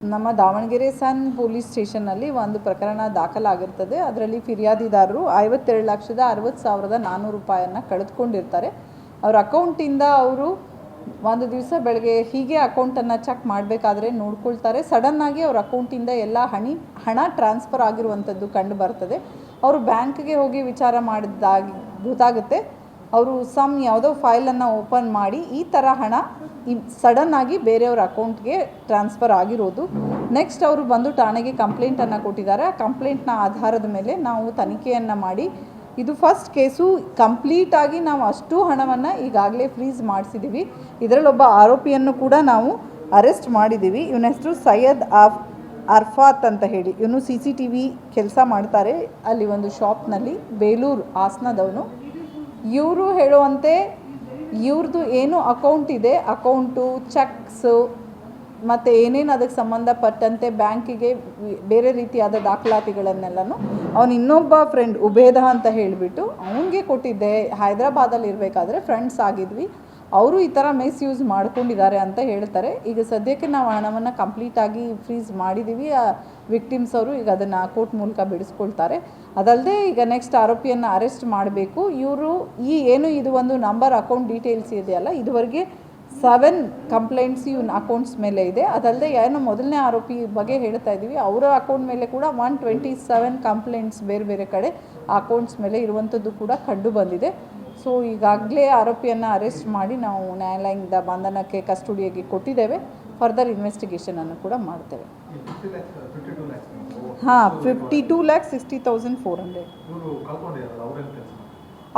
ನಮ್ಮ ದಾವಣಗೆರೆ ಸನ್ ಪೊಲೀಸ್ ಸ್ಟೇಷನ್ನಲ್ಲಿ ಒಂದು ಪ್ರಕರಣ ದಾಖಲಾಗಿರ್ತದೆ. ಅದರಲ್ಲಿ ಫಿರ್ಯಾದಿದಾರರು ಐವತ್ತೆರಡು ಲಕ್ಷದ ಅರವತ್ತು ಸಾವಿರದ ನಾನ್ನೂರು ರೂಪಾಯಿಯನ್ನು ಕಳೆದುಕೊಂಡಿರ್ತಾರೆ. ಅವ್ರ ಅಕೌಂಟಿಂದ ಅವರು ಒಂದು ದಿವಸ ಬೆಳಗ್ಗೆ ಹೀಗೆ ಅಕೌಂಟನ್ನು ಚೆಕ್ ಮಾಡಬೇಕಾದ್ರೆ ನೋಡ್ಕೊಳ್ತಾರೆ. ಸಡನ್ನಾಗಿ ಅವ್ರ ಅಕೌಂಟಿಂದ ಎಲ್ಲ ಹಣಿ, ಹಣ ಟ್ರಾನ್ಸ್ಫರ್ ಆಗಿರುವಂಥದ್ದು ಕಂಡು ಬರ್ತದೆ. ಅವರು ಬ್ಯಾಂಕ್ಗೆ ಹೋಗಿ ವಿಚಾರ ಮಾಡಿದಾಗಿ ಗೊತ್ತಾಗುತ್ತೆ. ಅವರು ಸಮ್ ಯಾವುದೋ ಫೈಲನ್ನು ಓಪನ್ ಮಾಡಿ, ಈ ಥರ ಹಣ ಸಡನ್ನಾಗಿ ಬೇರೆಯವ್ರ ಅಕೌಂಟ್ಗೆ ಟ್ರಾನ್ಸ್ಫರ್ ಆಗಿರೋದು. ನೆಕ್ಸ್ಟ್ ಅವರು ಬಂದು ಠಾಣೆಗೆ ಕಂಪ್ಲೇಂಟನ್ನು ಕೊಟ್ಟಿದ್ದಾರೆ. ಆ ಕಂಪ್ಲೇಂಟ್ನ ಆಧಾರದ ಮೇಲೆ ನಾವು ತನಿಖೆಯನ್ನು ಮಾಡಿ, ಇದು ಫಸ್ಟ್ ಕೇಸು ಕಂಪ್ಲೀಟಾಗಿ ನಾವು ಅಷ್ಟು ಹಣವನ್ನು ಈಗಾಗಲೇ ಫ್ರೀಸ್ ಮಾಡಿಸಿದ್ದೀವಿ ಇದರಲ್ಲೊಬ್ಬ ಆರೋಪಿಯನ್ನು ಕೂಡ ನಾವು ಅರೆಸ್ಟ್ ಮಾಡಿದ್ದೀವಿ ಇವನ ಹೆಸರು ಸೈಯದ್ ಆಫ್ ಅರ್ಫಾತ್ ಅಂತ ಹೇಳಿ. ಇವನು ಸಿ ಸಿ ಟಿ ವಿ ಕೆಲಸ ಮಾಡ್ತಾರೆ. ಅಲ್ಲಿ ಒಂದು ಶಾಪ್ನಲ್ಲಿ ಬೇಲೂರು ಹಾಸನದವನು. ಇವರು ಹೇಳುವಂತೆ ಇವ್ರದ್ದು ಏನು ಅಕೌಂಟ್ ಇದೆ ಅಕೌಂಟು ಚೆಕ್ಸು ಮತ್ತು ಏನೇನು ಅದಕ್ಕೆ ಸಂಬಂಧಪಟ್ಟಂತೆ ಬ್ಯಾಂಕಿಗೆ ಬೇರೆ ರೀತಿಯಾದ ದಾಖಲಾತಿಗಳನ್ನೆಲ್ಲನೂ ಅವನು ಇನ್ನೊಬ್ಬ ಫ್ರೆಂಡ್ ಉಬೇದ ಅಂತ ಹೇಳಿಬಿಟ್ಟು ಅವನಿಗೆ ಕೊಟ್ಟಿದ್ದೆ. ಹೈದ್ರಾಬಾದಲ್ಲಿ ಇರಬೇಕಾದ್ರೆ ಫ್ರೆಂಡ್ಸ್ ಆಗಿದ್ವಿ. ಅವರು ಈ ಥರ ಮಿಸ್ಯೂಸ್ ಮಾಡ್ಕೊಂಡಿದ್ದಾರೆ ಅಂತ ಹೇಳ್ತಾರೆ. ಈಗ ಸದ್ಯಕ್ಕೆ ನಾವು ಹಣವನ್ನು ಕಂಪ್ಲೀಟಾಗಿ ಫ್ರೀಸ್ ಮಾಡಿದ್ದೀವಿ ಆ ವಿಕ್ಟಿಮ್ಸ್ ಅವರು ಈಗ ಅದನ್ನು ಕೋರ್ಟ್ ಮೂಲಕ ಬಿಡಿಸ್ಕೊಳ್ತಾರೆ. ಅದಲ್ಲದೆ ಈಗ ನೆಕ್ಸ್ಟ್ ಆರೋಪಿಯನ್ನು ಅರೆಸ್ಟ್ ಮಾಡಬೇಕು. ಇವರು ಈ ಏನು ಇದು ಒಂದು ನಂಬರ್ ಅಕೌಂಟ್ ಡೀಟೇಲ್ಸ್ ಇದೆಯಲ್ಲ ಇದುವರೆಗೆ ಸೆವೆನ್ ಕಂಪ್ಲೇಂಟ್ಸ್ ಇವನ್ ಅಕೌಂಟ್ಸ್ ಮೇಲೆ ಇದೆ. ಅದಲ್ಲದೆ ಏನೋ ಮೊದಲನೇ ಆರೋಪಿ ಬಗ್ಗೆ ಹೇಳ್ತಾ ಇದ್ದೀವಿ ಅವರ ಅಕೌಂಟ್ ಮೇಲೆ ಕೂಡ ಒನ್ ಟ್ವೆಂಟಿ ಸೆವೆನ್ ಕಂಪ್ಲೇಂಟ್ಸ್ ಬೇರೆ ಬೇರೆ ಕಡೆ ಅಕೌಂಟ್ಸ್ ಮೇಲೆ ಇರುವಂಥದ್ದು ಕೂಡ ಕಂಡು ಬಂದಿದೆ. ಸೊ ಈಗಾಗಲೇ ಆರೋಪಿಯನ್ನು ಅರೆಸ್ಟ್ ಮಾಡಿ ನಾವು ನ್ಯಾಯಾಲಯದಿಂದ ಬಂಧನಕ್ಕೆ ಕಸ್ಟಡಿಯಾಗಿ ಕೊಟ್ಟಿದ್ದೇವೆ. ಫರ್ದರ್ ಇನ್ವೆಸ್ಟಿಗೇಷನನ್ನು ಕೂಡ ಮಾಡ್ತೇವೆ. ಹಾಂ fifty two lakh sixty thousand four hundred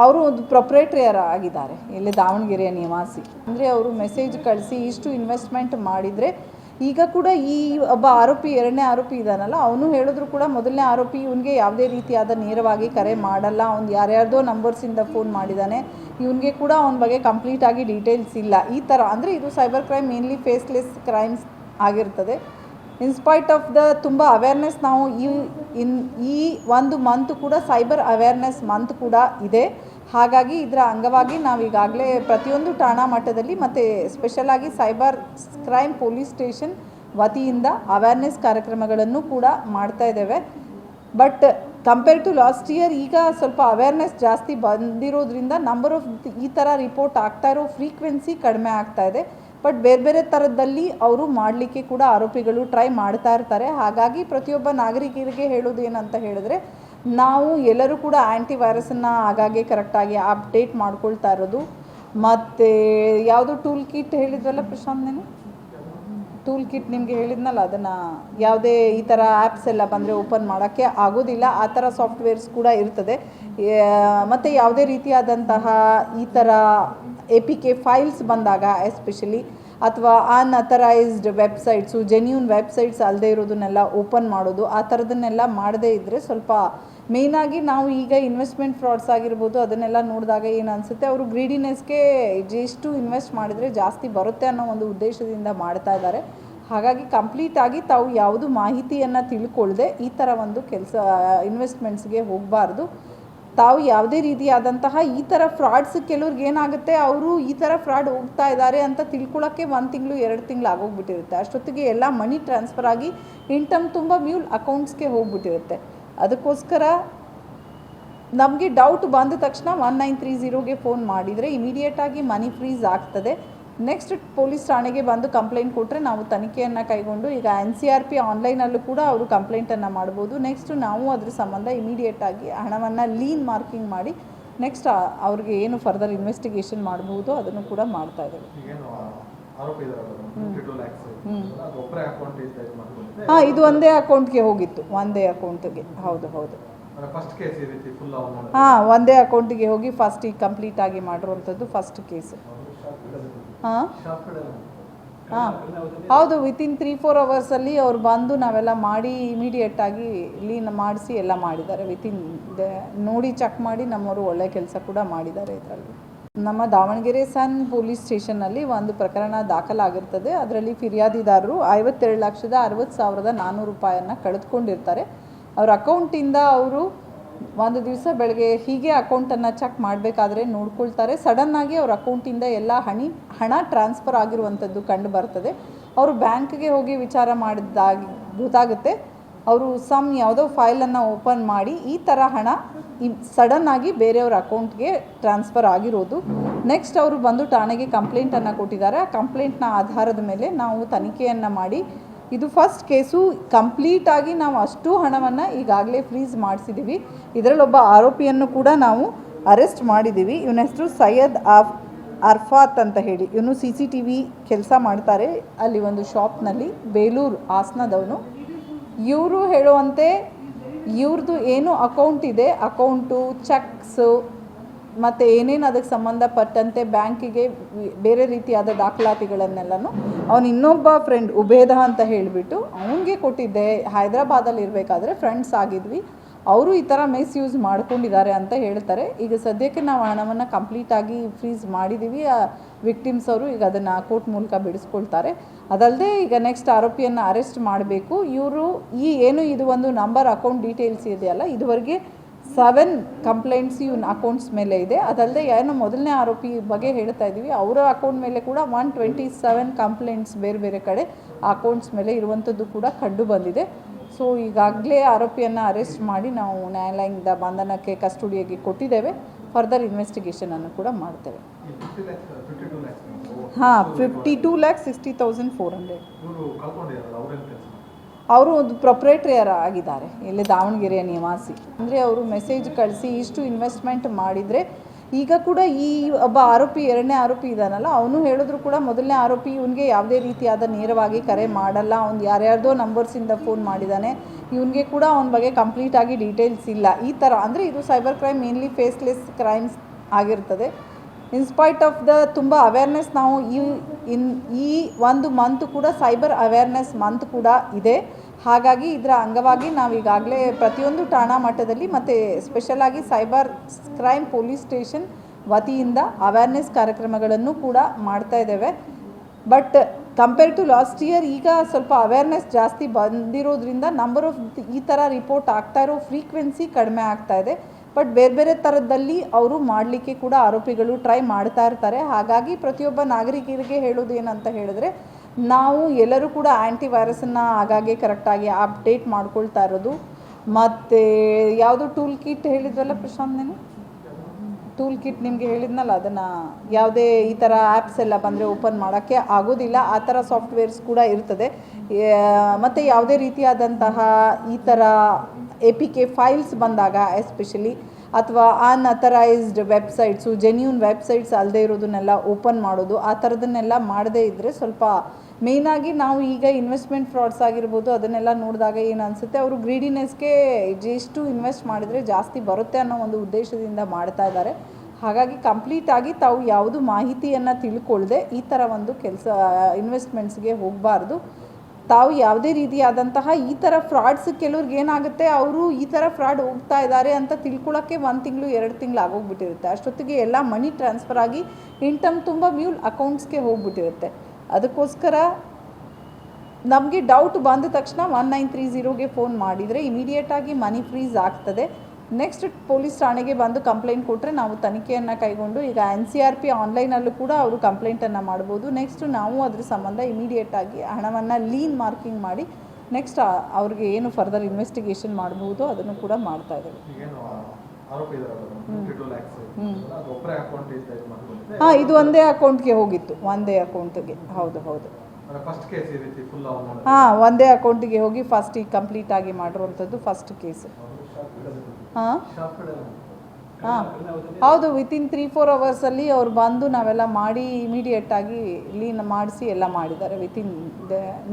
ಅವರು ಒಂದು ಪ್ರೊಪ್ರೇಟ್ರಿಯರ್ ಆಗಿದ್ದಾರೆ. ಇಲ್ಲಿ ದಾವಣಗೆರೆಯ ನಿವಾಸಿ. ಅಂದರೆ ಅವರು ಮೆಸೇಜ್ ಕಳಿಸಿ ಇಷ್ಟು ಇನ್ವೆಸ್ಟ್ಮೆಂಟ್ ಮಾಡಿದರೆ ಈಗ ಕೂಡ ಈ ಒಬ್ಬ ಆರೋಪಿ, ಎರಡನೇ ಆರೋಪಿ ಇದ್ದಾನಲ್ಲ ಅವನು ಹೇಳಿದ್ರು ಕೂಡ ಮೊದಲನೇ ಆರೋಪಿ ಇವನಿಗೆ ಯಾವುದೇ ರೀತಿಯಾದ ನೇರವಾಗಿ ಕರೆ ಮಾಡಲ್ಲ. ಅವ್ನು ಯಾರ್ಯಾರ್ದೋ ನಂಬರ್ಸಿಂದ ಫೋನ್ ಮಾಡಿದ್ದಾನೆ ಇವನಿಗೆ ಕೂಡ ಅವನ ಬಗ್ಗೆ ಕಂಪ್ಲೀಟಾಗಿ ಡೀಟೇಲ್ಸ್ ಇಲ್ಲ. ಈ ಥರ ಅಂದರೆ ಇದು cyber crime mainly faceless crimes ಆಗಿರ್ತದೆ. ಇನ್ಸ್ಪೈಟ್ ಆಫ್ ದ ತುಂಬ ಅವೇರ್ನೆಸ್ ನಾವು ಈ ಇನ್ ಈ ಒಂದು ಮಂತ್ ಕೂಡ ಸೈಬರ್ ಅವೇರ್ನೆಸ್ ಮಂತ್ ಕೂಡ ಇದೆ. ಹಾಗಾಗಿ ಇದರ ಅಂಗವಾಗಿ ನಾವು ಈಗಾಗಲೇ ಪ್ರತಿಯೊಂದು ಠಾಣಾ ಮಟ್ಟದಲ್ಲಿ ಮತ್ತು ಸ್ಪೆಷಲಾಗಿ ಸೈಬರ್ ಕ್ರೈಮ್ ಪೊಲೀಸ್ ಸ್ಟೇಷನ್ ವತಿಯಿಂದ ಅವೇರ್ನೆಸ್ ಕಾರ್ಯಕ್ರಮಗಳನ್ನು ಕೂಡ ಮಾಡ್ತಾ ಇದ್ದೇವೆ. But compare to last year ಈಗ ಸ್ವಲ್ಪ ಅವೇರ್ನೆಸ್ ಜಾಸ್ತಿ ಬಂದಿರೋದ್ರಿಂದ ನಂಬರ್ ಆಫ್ ಈ ಥರ ರಿಪೋರ್ಟ್ ಆಗ್ತಾ ಇರೋ ಫ್ರೀಕ್ವೆನ್ಸಿ ಕಡಿಮೆ ಆಗ್ತಾ ಇದೆ. ಬಟ್ ಬೇರೆ ಬೇರೆ ಥರದಲ್ಲಿ ಅವರು ಮಾಡಲಿಕ್ಕೆ ಕೂಡ ಆರೋಪಿಗಳು ಟ್ರೈ ಮಾಡ್ತಾ ಇರ್ತಾರೆ. ಹಾಗಾಗಿ ಪ್ರತಿಯೊಬ್ಬ ನಾಗರಿಕರಿಗೆ ಹೇಳೋದು ಏನಂತ ಹೇಳಿದ್ರೆ ನಾವು ಎಲ್ಲರೂ ಕೂಡ ಆ್ಯಂಟಿ ವೈರಸನ್ನು ಆಗಾಗ್ಗೆ ಕರೆಕ್ಟಾಗಿ ಅಪ್ಡೇಟ್ ಮಾಡ್ಕೊಳ್ತಾ ಇರೋದು. ಮತ್ತು ಯಾವುದು ಟೂಲ್ ಕಿಟ್ ಹೇಳಿದ್ವಲ್ಲ ಪ್ರಶಾಂತ್ ನೀನು? ಟೂಲ್ ಕಿಟ್ ನಿಮಗೆ ಹೇಳಿದ್ನಲ್ಲ, ಅದನ್ನು ಯಾವುದೇ ಈ ಥರ ಆ್ಯಪ್ಸ್ ಎಲ್ಲ ಬಂದರೆ ಓಪನ್ ಮಾಡೋಕ್ಕೆ ಆಗೋದಿಲ್ಲ. ಆ ಥರ ಸಾಫ್ಟ್ವೇರ್ಸ್ ಕೂಡ ಇರ್ತದೆ. ಮತ್ತು ಯಾವುದೇ ರೀತಿಯಾದಂತಹ ಈ ಥರ ಎ ಪಿ ಕೆ ಫೈಲ್ಸ್ ಬಂದಾಗ ಎಸ್ಪೆಷಲಿ ಅಥವಾ ಅನ್ಅಥರೈಸ್ಡ್ ವೆಬ್ಸೈಟ್ಸು ಜೆನ್ಯೂನ್ ವೆಬ್ಸೈಟ್ಸ್ ಅಲ್ಲದೆ ಇರೋದನ್ನೆಲ್ಲ ಓಪನ್ ಮಾಡೋದು, ಆ ಥರದನ್ನೆಲ್ಲ ಮಾಡದೇ ಇದ್ದರೆ ಸ್ವಲ್ಪ ಮೇಯ್ನಾಗಿ ನಾವು ಈಗ ಇನ್ವೆಸ್ಟ್ಮೆಂಟ್ ಫ್ರಾಡ್ಸ್ ಆಗಿರ್ಬೋದು, ಅದನ್ನೆಲ್ಲ ನೋಡಿದಾಗ ಏನು ಅನಿಸುತ್ತೆ, ಅವರು ಗ್ರೀಡಿನೆಸ್ಗೆ ಎಷ್ಟು ಇನ್ವೆಸ್ಟ್ ಮಾಡಿದರೆ ಜಾಸ್ತಿ ಬರುತ್ತೆ ಅನ್ನೋ ಒಂದು ಉದ್ದೇಶದಿಂದ ಮಾಡ್ತಾ ಇದ್ದಾರೆ ಹಾಗಾಗಿ ಕಂಪ್ಲೀಟಾಗಿ ತಾವು ಯಾವುದು ಮಾಹಿತಿಯನ್ನು ತಿಳ್ಕೊಳ್ಳದೆ ಈ ಥರ ಒಂದು ಕೆಲಸ ಇನ್ವೆಸ್ಟ್ಮೆಂಟ್ಸ್ಗೆ ಹೋಗಬಾರ್ದು. ತಾವು ಯಾವುದೇ ರೀತಿಯಾದಂತಹ ಈ ಥರ ಫ್ರಾಡ್ಸ್ ಕೆಲವ್ರಿಗೆ ಏನಾಗುತ್ತೆ, ಅವರು ಈ ಥರ ಫ್ರಾಡ್ ಹೋಗ್ತಾ ಇದ್ದಾರೆ ಅಂತ ತಿಳ್ಕೊಳ್ಳೋಕ್ಕೆ ಒಂದು ತಿಂಗಳು, ಎರಡು ತಿಂಗಳು ಆಗೋಗ್ಬಿಟ್ಟಿರುತ್ತೆ. ಅಷ್ಟೊತ್ತಿಗೆ ಎಲ್ಲ ಮನಿ ಟ್ರಾನ್ಸ್ಫರ್ ಆಗಿ ಇನ್ಕಮ್ ತುಂಬ ಮ್ಯೂಲ್ ಅಕೌಂಟ್ಸ್ಗೆ ಹೋಗ್ಬಿಟ್ಟಿರುತ್ತೆ. ಅದಕ್ಕೋಸ್ಕರ ನಮಗೆ ಡೌಟ್ ಬಂದ ತಕ್ಷಣ ಒನ್ ನೈನ್ ತ್ರೀ ಝೀರೋಗೆ ಫೋನ್ ಮಾಡಿದರೆ ಇಮಿಡಿಯೇಟಾಗಿ ಮನಿ ಫ್ರೀಸ್ ಆಗ್ತದೆ. ನೆಕ್ಸ್ಟ್ ಪೊಲೀಸ್ ಠಾಣೆಗೆ ಬಂದು ಕಂಪ್ಲೇಂಟ್ ಕೊಟ್ಟರೆ ನಾವು ತನಿಖೆಯನ್ನು ಕೈಗೊಂಡು ಈಗ ಎನ್ ಸಿ ಆರ್ ಪಿ ಆನ್ಲೈನಲ್ಲೂ ಕೂಡ ಅವರು ಕಂಪ್ಲೇಂಟನ್ನು ಮಾಡ್ಬೋದು. ನೆಕ್ಸ್ಟ್ ನಾವು ಅದ್ರ ಸಂಬಂಧ ಇಮಿಡಿಯೇಟಾಗಿ ಹಣವನ್ನು ಲೀನ್ ಮಾರ್ಕಿಂಗ್ ಮಾಡಿ ನೆಕ್ಸ್ಟ್ ಅವ್ರಿಗೆ ಏನು ಫರ್ದರ್ ಇನ್ವೆಸ್ಟಿಗೇಷನ್ ಮಾಡಬಹುದು ಅದನ್ನು ಕೂಡ ಮಾಡ್ತಾ ಇದ್ದೇವೆ. ಹಾಂ ಇದು ಒಂದೇ ಅಕೌಂಟ್ಗೆ ಹೋಗಿತ್ತು ಒಂದೇ ಅಕೌಂಟ್ಗೆ ಹೌದು ಹೌದು. ಹಾಂ ಒಂದೇ ಅಕೌಂಟಿಗೆ ಹೋಗಿ ಫಸ್ಟ್ ಈಗ ಕಂಪ್ಲೀಟ್ ಆಗಿ ಮಾಡಿರುವಂಥದ್ದು ಫಸ್ಟ್ ಕೇಸ್ ಹಾಂ? ಹಾಂ? ಹೌದು ವಿತಿನ್ ತ್ರೀ ಫೋರ್ ಅವರ್ಸಲ್ಲಿ ಅವ್ರು ಬಂದು ನಾವೆಲ್ಲ ಮಾಡಿ ಇಮಿಡಿಯೇಟಾಗಿ ಲೀನ್ ಮಾಡಿಸಿ ಎಲ್ಲ ಮಾಡಿದ್ದಾರೆ. ವಿತಿನ್ ನೋಡಿ ಚೆಕ್ ಮಾಡಿ ನಮ್ಮವರು ಒಳ್ಳೆ ಕೆಲಸ ಕೂಡ ಮಾಡಿದ್ದಾರೆ ಇದರಲ್ಲಿ. ನಮ್ಮ ದಾವಣಗೆರೆ ಸನ್ ಪೊಲೀಸ್ ಸ್ಟೇಷನ್ನಲ್ಲಿ ಒಂದು ಪ್ರಕರಣ ದಾಖಲಾಗಿರ್ತದೆ. ಅದರಲ್ಲಿ ಫಿರ್ಯಾದಿದಾರರು ಐವತ್ತೆರಡು ಲಕ್ಷದ ಅರವತ್ತು ಸಾವಿರದ ನಾನ್ನೂರು ರೂಪಾಯಿಯನ್ನು ಕಳೆದುಕೊಂಡಿರ್ತಾರೆ. ಅವ್ರ ಅಕೌಂಟಿಂದ ಅವರು ಒಂದು ದಿವಸ ಬೆಳಗ್ಗೆ ಹೀಗೆ ಅಕೌಂಟನ್ನು ಚೆಕ್ ಮಾಡಬೇಕಾದ್ರೆ ನೋಡ್ಕೊಳ್ತಾರೆ. ಸಡನ್ನಾಗಿ ಅವ್ರ ಅಕೌಂಟಿಂದ ಎಲ್ಲ ಹಣಿ, ಹಣ ಟ್ರಾನ್ಸ್ಫರ್ ಆಗಿರುವಂಥದ್ದು ಕಂಡು ಬರ್ತದೆ. ಅವರು ಬ್ಯಾಂಕ್ಗೆ ಹೋಗಿ ವಿಚಾರ ಮಾಡಿದ್ದಾಗಿ ಗೊತ್ತಾಗುತ್ತೆ. ಅವರು ಸಮ್ ಯಾವುದೋ ಫೈಲನ್ನು ಓಪನ್ ಮಾಡಿ ಈ ಥರ ಹಣ ಸಡನ್ ಆಗಿ ಬೇರೆಯವ್ರ ಅಕೌಂಟ್ಗೆ ಟ್ರಾನ್ಸ್ಫರ್ ಆಗಿರೋದು. ನೆಕ್ಸ್ಟ್ ಅವರು ಬಂದು ಠಾಣೆಗೆ ಕಂಪ್ಲೇಂಟನ್ನು ಕೊಟ್ಟಿದ್ದಾರೆ. ಆ ಕಂಪ್ಲೇಂಟ್ನ ಆಧಾರದ ಮೇಲೆ ನಾವು ತನಿಖೆಯನ್ನು ಮಾಡಿ ಇದು ಫಸ್ಟ್ ಕೇಸು. ಕಂಪ್ಲೀಟಾಗಿ ನಾವು ಅಷ್ಟು ಹಣವನ್ನು ಈಗಾಗಲೇ ಫ್ರೀಸ್ ಮಾಡಿಸಿದ್ದೀವಿ. ಇದರಲ್ಲೊಬ್ಬ ಆರೋಪಿಯನ್ನು ಕೂಡ ನಾವು ಅರೆಸ್ಟ್ ಮಾಡಿದ್ದೀವಿ. ಇವನ ಹೆಸರು ಸೈಯದ್ ಆಫ್ ಅರ್ಫಾತ್ ಅಂತ ಹೇಳಿ. ಇವನು ಸಿ ಸಿ ಟಿ ವಿ ಕೆಲಸ ಮಾಡ್ತಾರೆ. ಅಲ್ಲಿ ಒಂದು ಶಾಪ್ನಲ್ಲಿ ಬೇಲೂರು ಹಾಸನದವನು. ಇವರು ಹೇಳುವಂತೆ ಇವ್ರದ್ದು ಏನು ಅಕೌಂಟ್ ಇದೆ ಅಕೌಂಟು ಚೆಕ್ಸು ಮತ್ತು ಏನೇನು ಅದಕ್ಕೆ ಸಂಬಂಧಪಟ್ಟಂತೆ ಬ್ಯಾಂಕಿಗೆ ಬೇರೆ ರೀತಿಯಾದ ದಾಖಲಾತಿಗಳನ್ನೆಲ್ಲನೂ ಅವನು ಇನ್ನೊಬ್ಬ ಫ್ರೆಂಡ್ ಉಬೇದ ಅಂತ ಹೇಳಿಬಿಟ್ಟು ಅವನಿಗೆ ಕೊಟ್ಟಿದ್ದೆ. ಹೈದ್ರಾಬಾದಲ್ಲಿ ಇರಬೇಕಾದ್ರೆ ಫ್ರೆಂಡ್ಸ್ ಆಗಿದ್ವಿ. ಅವರು ಈ ಥರ ಮಿಸ್ಯೂಸ್ ಮಾಡ್ಕೊಂಡಿದ್ದಾರೆ ಅಂತ ಹೇಳ್ತಾರೆ. ಈಗ ಸದ್ಯಕ್ಕೆ ನಾವು ಹಣವನ್ನು ಕಂಪ್ಲೀಟಾಗಿ ಫ್ರೀಸ್ ಮಾಡಿದ್ದೀವಿ ಆ ವಿಕ್ಟಿಮ್ಸ್ ಅವರು ಈಗ ಅದನ್ನು ಕೋರ್ಟ್ ಮೂಲಕ ಬಿಡಿಸ್ಕೊಳ್ತಾರೆ. ಅದಲ್ಲದೆ ಈಗ ನೆಕ್ಸ್ಟ್ ಆರೋಪಿಯನ್ನು ಅರೆಸ್ಟ್ ಮಾಡಬೇಕು. ಇವರು ಈ ಏನು ಇದು ಒಂದು ನಂಬರ್ ಅಕೌಂಟ್ ಡೀಟೇಲ್ಸ್ ಇದೆಯಲ್ಲ, ಇದುವರೆಗೆ ಸೆವೆನ್ ಕಂಪ್ಲೇಂಟ್ಸ್ ಇವನ್ ಅಕೌಂಟ್ಸ್ ಮೇಲೆ ಇದೆ. ಅದಲ್ಲದೆ ಏನೋ ಮೊದಲನೇ ಆರೋಪಿ ಬಗ್ಗೆ ಹೇಳ್ತಾ ಇದ್ದೀವಿ ಅವರ ಅಕೌಂಟ್ ಮೇಲೆ ಕೂಡ ಒನ್ ಟ್ವೆಂಟಿ ಸೆವೆನ್ ಕಂಪ್ಲೇಂಟ್ಸ್ ಬೇರೆ ಬೇರೆ ಕಡೆ ಅಕೌಂಟ್ಸ್ ಮೇಲೆ ಇರುವಂಥದ್ದು ಕೂಡ ಕಂಡು ಬಂದಿದೆ. ಸೊ ಈಗಾಗಲೇ ಆರೋಪಿಯನ್ನು ಅರೆಸ್ಟ್ ಮಾಡಿ ನಾವು ನ್ಯಾಯಾಲಯದಿಂದ ಬಂಧನಕ್ಕೆ ಕಸ್ಟಡಿಯಾಗಿ ಕೊಟ್ಟಿದ್ದೇವೆ. ಫರ್ದರ್ ಇನ್ವೆಸ್ಟಿಗೇಷನನ್ನು ಕೂಡ ಮಾಡ್ತೇವೆ. ಹಾಂ fifty two lakh sixty thousand four hundred ಅವರು ಒಂದು ಪ್ರೊಪ್ರೇಟ್ರಿಯರ್ ಆಗಿದ್ದಾರೆ. ಇಲ್ಲಿ ದಾವಣಗೆರೆಯ ನಿವಾಸಿ. ಅಂದರೆ ಅವರು ಮೆಸೇಜ್ ಕಳಿಸಿ ಇಷ್ಟು ಇನ್ವೆಸ್ಟ್ಮೆಂಟ್ ಮಾಡಿದರೆ ಈಗ ಕೂಡ ಈ ಒಬ್ಬ ಆರೋಪಿ, ಎರಡನೇ ಆರೋಪಿ ಇದ್ದಾನಲ್ಲ ಅವನು ಹೇಳಿದ್ರು ಕೂಡ ಮೊದಲನೇ ಆರೋಪಿ ಇವನಿಗೆ ಯಾವುದೇ ರೀತಿಯಾದ ನೇರವಾಗಿ ಕರೆ ಮಾಡಲ್ಲ. ಅವ್ನು ಯಾರ್ಯಾರ್ದೋ ನಂಬರ್ಸಿಂದ ಫೋನ್ ಮಾಡಿದ್ದಾನೆ ಇವನಿಗೆ ಕೂಡ ಅವನ ಬಗ್ಗೆ ಕಂಪ್ಲೀಟಾಗಿ ಡೀಟೇಲ್ಸ್ ಇಲ್ಲ. ಈ ಥರ ಅಂದರೆ ಇದು cyber crime mainly faceless crimes ಆಗಿರ್ತದೆ. ಇನ್ಸ್ಪೈಟ್ ಆಫ್ ದ ತುಂಬ ಅವೇರ್ನೆಸ್ ನಾವು ಈ ಇನ್ ಈ ಒಂದು ಮಂತ್ ಕೂಡ ಸೈಬರ್ ಅವೇರ್ನೆಸ್ ಮಂತ್ ಕೂಡ ಇದೆ. ಹಾಗಾಗಿ ಇದರ ಅಂಗವಾಗಿ ನಾವು ಈಗಾಗಲೇ ಪ್ರತಿಯೊಂದು ಠಾಣಾ ಮಟ್ಟದಲ್ಲಿ ಮತ್ತು ಸ್ಪೆಷಲಾಗಿ ಸೈಬರ್ ಕ್ರೈಮ್ ಪೊಲೀಸ್ ಸ್ಟೇಷನ್ ವತಿಯಿಂದ ಅವೇರ್ನೆಸ್ ಕಾರ್ಯಕ್ರಮಗಳನ್ನು ಕೂಡ ಮಾಡ್ತಾ ಇದ್ದೇವೆ. But compare to last year ಈಗ ಸ್ವಲ್ಪ ಅವೇರ್ನೆಸ್ ಜಾಸ್ತಿ ಬಂದಿರೋದ್ರಿಂದ ನಂಬರ್ ಆಫ್ ಈ ಥರ ರಿಪೋರ್ಟ್ ಆಗ್ತಾ ಇರೋ ಫ್ರೀಕ್ವೆನ್ಸಿ ಕಡಿಮೆ ಆಗ್ತಾ ಇದೆ. ಬಟ್ ಬೇರೆ ಬೇರೆ ಥರದಲ್ಲಿ ಅವರು ಮಾಡಲಿಕ್ಕೆ ಕೂಡ ಆರೋಪಿಗಳು ಟ್ರೈ ಮಾಡ್ತಾ ಇರ್ತಾರೆ. ಹಾಗಾಗಿ ಪ್ರತಿಯೊಬ್ಬ ನಾಗರಿಕರಿಗೆ ಹೇಳೋದು ಏನಂತ ಹೇಳಿದ್ರೆ ನಾವು ಎಲ್ಲರೂ ಕೂಡ ಆ್ಯಂಟಿ ವೈರಸನ್ನು ಆಗಾಗ್ಗೆ ಕರೆಕ್ಟಾಗಿ ಅಪ್ಡೇಟ್ ಮಾಡ್ಕೊಳ್ತಾ ಇರೋದು. ಮತ್ತು ಯಾವುದು ಟೂಲ್ ಕಿಟ್ ಹೇಳಿದ್ವಲ್ಲ ಪ್ರಶಾಂತ್ ನೀನು? ಟೂಲ್ ಕಿಟ್ ನಿಮಗೆ ಹೇಳಿದ್ನಲ್ಲ, ಅದನ್ನು ಯಾವುದೇ ಈ ಥರ ಆ್ಯಪ್ಸ್ ಎಲ್ಲ ಬಂದರೆ ಓಪನ್ ಮಾಡೋಕ್ಕೆ ಆಗೋದಿಲ್ಲ. ಆ ಥರ ಸಾಫ್ಟ್ವೇರ್ಸ್ ಕೂಡ ಇರ್ತದೆ. ಮತ್ತು ಯಾವುದೇ ರೀತಿಯಾದಂತಹ ಈ ಥರ ಎ ಪಿ ಕೆ ಫೈಲ್ಸ್ ಬಂದಾಗ, ಎಸ್ಪೆಷಲಿ ಅಥವಾ ಅನ್ಅಥರೈಸ್ಡ್ ವೆಬ್ಸೈಟ್ಸು ಜೆನ್ಯೂನ್ ವೆಬ್ಸೈಟ್ಸ್ ಅಲ್ಲದೆ ಇರೋದನ್ನೆಲ್ಲ ಓಪನ್ ಮಾಡೋದು, ಆ ಥರದನ್ನೆಲ್ಲ ಮಾಡದೇ ಇದ್ದರೆ ಸ್ವಲ್ಪ ಮೇಯ್ನಾಗಿ ನಾವು ಈಗ ಇನ್ವೆಸ್ಟ್ಮೆಂಟ್ ಫ್ರಾಡ್ಸ್ ಆಗಿರ್ಬೋದು, ಅದನ್ನೆಲ್ಲ ನೋಡಿದಾಗ ಏನು ಅನಿಸುತ್ತೆ? ಅವರು ಗ್ರೀಡಿನೆಸ್ಗೆ ಎಷ್ಟು ಇನ್ವೆಸ್ಟ್ ಮಾಡಿದರೆ ಜಾಸ್ತಿ ಬರುತ್ತೆ ಅನ್ನೋ ಒಂದು ಉದ್ದೇಶದಿಂದ ಮಾಡ್ತಾ ಇದ್ದಾರೆ. ಹಾಗಾಗಿ ಕಂಪ್ಲೀಟಾಗಿ ತಾವು ಯಾವುದು ಮಾಹಿತಿಯನ್ನು ತಿಳ್ಕೊಳ್ಳದೆ ಈ ಥರ ಒಂದು ಕೆಲಸ ಇನ್ವೆಸ್ಟ್ಮೆಂಟ್ಸ್ಗೆ ಹೋಗಬಾರ್ದು. ತಾವು ಯಾವುದೇ ರೀತಿಯಾದಂತಹ ಈ ಥರ ಫ್ರಾಡ್ಸ್ ಕೆಲವ್ರಿಗೆ ಏನಾಗುತ್ತೆ, ಅವರು ಈ ಥರ ಫ್ರಾಡ್ ಹೋಗ್ತಾ ಇದ್ದಾರೆ ಅಂತ ತಿಳ್ಕೊಳ್ಳೋಕ್ಕೆ ಒಂದು ತಿಂಗಳು, ಎರಡು ತಿಂಗಳು ಆಗೋಗ್ಬಿಟ್ಟಿರುತ್ತೆ. ಅಷ್ಟೊತ್ತಿಗೆ ಎಲ್ಲ ಮನಿ ಟ್ರಾನ್ಸ್ಫರ್ ಆಗಿ ಇನ್ಕಮ್ ತುಂಬ ಮ್ಯೂಲ್ ಅಕೌಂಟ್ಸ್ಗೆ ಹೋಗ್ಬಿಟ್ಟಿರುತ್ತೆ. ಅದಕ್ಕೋಸ್ಕರ ನಮಗೆ ಡೌಟ್ ಬಂದ ತಕ್ಷಣ ಒನ್ ನೈನ್ ತ್ರೀ ಝೀರೋಗೆ ಫೋನ್ ಮಾಡಿದರೆ ಇಮಿಡಿಯೇಟಾಗಿ ಮನಿ ಫ್ರೀಸ್ ಆಗ್ತದೆ. ನೆಕ್ಸ್ಟ್ ಪೊಲೀಸ್ ಠಾಣೆಗೆ ಬಂದು ಕಂಪ್ಲೇಂಟ್ ಕೊಟ್ಟರೆ ನಾವು ತನಿಖೆಯನ್ನು ಕೈಗೊಂಡು ಈಗ ಎನ್ ಸಿ ಆರ್ ಪಿ ಆನ್ಲೈನಲ್ಲೂ ಕೂಡ ಅವರು ಕಂಪ್ಲೇಂಟನ್ನು ಮಾಡ್ಬೋದು. ನೆಕ್ಸ್ಟು ನಾವು ಅದ್ರ ಸಂಬಂಧ ಇಮಿಡಿಯೇಟಾಗಿ ಹಣವನ್ನು ಲೀನ್ ಮಾರ್ಕಿಂಗ್ ಮಾಡಿ ನೆಕ್ಸ್ಟ್ ಅವ್ರಿಗೆ ಏನು ಫರ್ದರ್ ಇನ್ವೆಸ್ಟಿಗೇಷನ್ ಮಾಡಬಹುದು ಅದನ್ನು ಕೂಡ ಮಾಡ್ತಾ ಇದ್ದೀವಿ. ಹಾಂ ಇದು ಒಂದೇ ಅಕೌಂಟ್ಗೆ ಹೋಗಿತ್ತು. ಒಂದೇ ಅಕೌಂಟ್ಗೆ ಹೌದು ಹೌದು. ಹಾಂ ಒಂದೇ ಅಕೌಂಟಿಗೆ ಹೋಗಿ ಫಸ್ಟ್ ಈಗ ಕಂಪ್ಲೀಟ್ ಆಗಿ ಮಾಡಿರುವಂಥದ್ದು ಫಸ್ಟ್ ಕೇಸ್ ಹಾಂ? ಹಾಂ. ಹೌದು ವಿತಿನ್ ತ್ರೀ ಫೋರ್ ಅವರ್ಸಲ್ಲಿ ಅವ್ರು ಬಂದು ನಾವೆಲ್ಲ ಮಾಡಿ ಇಮಿಡಿಯೇಟಾಗಿ ಲೀನ್ ಮಾಡಿಸಿ ಎಲ್ಲ ಮಾಡಿದ್ದಾರೆ. ವಿತಿನ್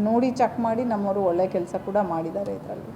ನೋಡಿ ಚೆಕ್ ಮಾಡಿ ನಮ್ಮವರು ಒಳ್ಳೆ ಕೆಲಸ ಕೂಡ ಮಾಡಿದ್ದಾರೆ ಇದರಲ್ಲಿ.